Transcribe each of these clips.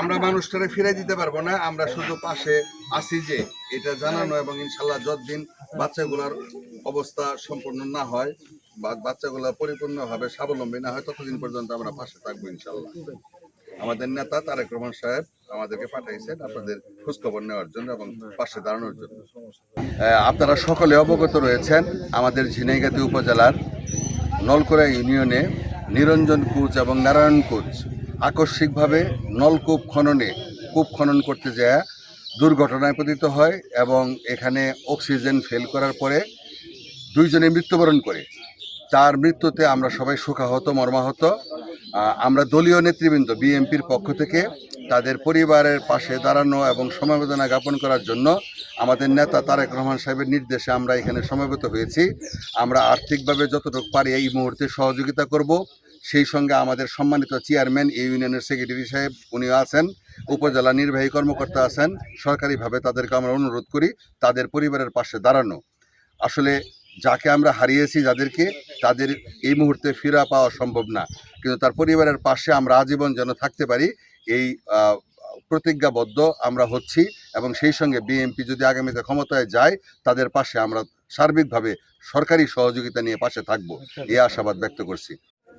আমরা মানুষটারে ফিরে দিতে পারব না, আমরা শুধু পাশে আছি যে, এটা জানানো এবং ইনশাল্লাহ যতদিন বাচ্চাগুলোর অবস্থা সম্পূর্ণ না হয় বা বাচ্চাগুলো পরিপূর্ণভাবে স্বাবলম্বী না হয়, ততদিন পর্যন্ত আমরা পাশে থাকব ইনশাল্লাহ। আমাদের নেতা তারেক রহমান সাহেব আমাদেরকে পাঠাইছেন আপনাদের খোঁজখবর নেওয়ার জন্য এবং পাশে দাঁড়ানোর জন্য। আপনারা সকলে অবগত রয়েছেন, আমাদের ঝিনাইগাতি উপজেলার নলকোড়া ইউনিয়নে নিরঞ্জন কুচ এবং নারায়ণ কুচ আকস্মিকভাবে নলকূপ খননে, কূপ খনন করতে যায়, দুর্ঘটনায় পতিত হয় এবং এখানে অক্সিজেন ফেল করার পরে দুইজনে মৃত্যুবরণ করে। তার মৃত্যুতে আমরা সবাই শোকাহত, মর্মাহত। আমরা দলীয় নেতৃবৃন্দ, বিএনপির পক্ষ থেকে তাদের পরিবারের পাশে দাঁড়ানো এবং সমবেদনা জ্ঞাপন করার জন্য আমাদের নেতা তারেক রহমান সাহেবের নির্দেশে আমরা এখানে সমবেত হয়েছি। আমরা আর্থিকভাবে যতটুকু পারি এই মুহূর্তে সহযোগিতা করব। সেই সঙ্গে আমাদের সম্মানিত চেয়ারম্যান এই ইউনিয়নের সেক্রেটারি সাহেব, উনিও আছেন, উপজেলা নির্বাহী কর্মকর্তা আছেন, সরকারিভাবে তাদেরকে আমরা অনুরোধ করি, তাদের পরিবারের পাশে দাঁড়ানো। আসলে যাকে আমরা হারিয়েছি যাদেরকে, তাদের এই মুহূর্তে ফিরা পাওয়া সম্ভব না। কিন্তু তার পরিবারের পাশে আমরা আজীবন যেন থাকতে পারি, এই প্রতিজ্ঞাবদ্ধ আমরা হচ্ছি এবং সেই সঙ্গে বিএনপি যদি আগামীতে ক্ষমতায় যায়, তাদের পাশে আমরা সার্বিকভাবে সরকারি সহযোগিতা নিয়ে পাশে থাকব। এই আশাবাদ ব্যক্ত করছি।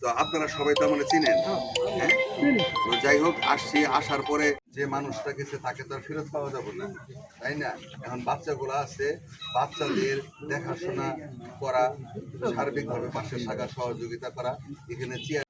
তো আপনারা সবাই মানে হ্যাঁ? তো যাই হোক, আসছি, আসার পরে যে মানুষটা গেছে তাকে তো আর ফেরত পাওয়া যাবে না, তাই না এখন আছে, বাচ্চাদের দেখাশোনা করা, সার্বিকভাবে পাশে শাখা সহযোগিতা করা, এখানে চেয়ার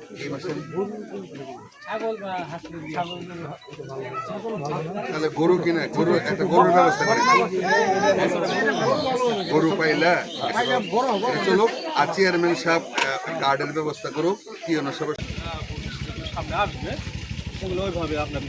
তাহলে গরু কিনে, গরু, একটা গরুর ব্যবস্থা করে। গরু পাইলা চলো আর চেয়ারম্যান সাহেব গার্ডের ব্যবস্থা করুক, কি সাহেব সামনে আসবে ওইভাবে আপনার